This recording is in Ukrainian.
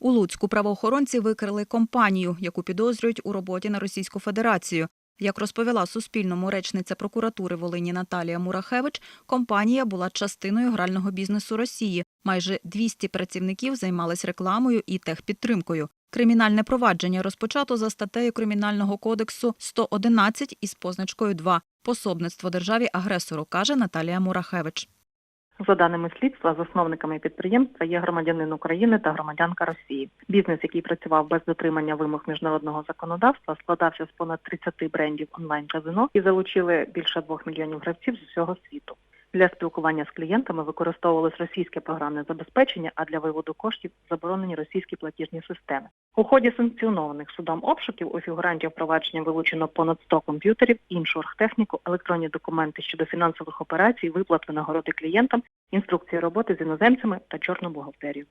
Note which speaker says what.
Speaker 1: У Луцьку правоохоронці викрили компанію, яку підозрюють у роботі на Російську Федерацію. Як розповіла Суспільному речниця прокуратури Волині Наталія Мурахевич, компанія була частиною грального бізнесу Росії. Майже 200 працівників займались рекламою і техпідтримкою. Кримінальне провадження розпочато за статтею Кримінального кодексу 111 із позначкою 2 «Пособництво державі-агресору», каже Наталія Мурахевич.
Speaker 2: За даними слідства, засновниками підприємства є громадянин України та громадянка Росії. Бізнес, який працював без дотримання вимог міжнародного законодавства, складався з понад 30 брендів онлайн-казино і залучили більше 2 мільйонів гравців з усього світу. Для спілкування з клієнтами використовувалось російське програмне забезпечення, а для виводу коштів заборонені російські платіжні системи. У ході санкціонованих судом обшуків у фігурантів провадження вилучено понад 100 комп'ютерів, іншу оргтехніку, електронні документи щодо фінансових операцій, виплат винагороди клієнтам, інструкції роботи з іноземцями та чорну бухгалтерію.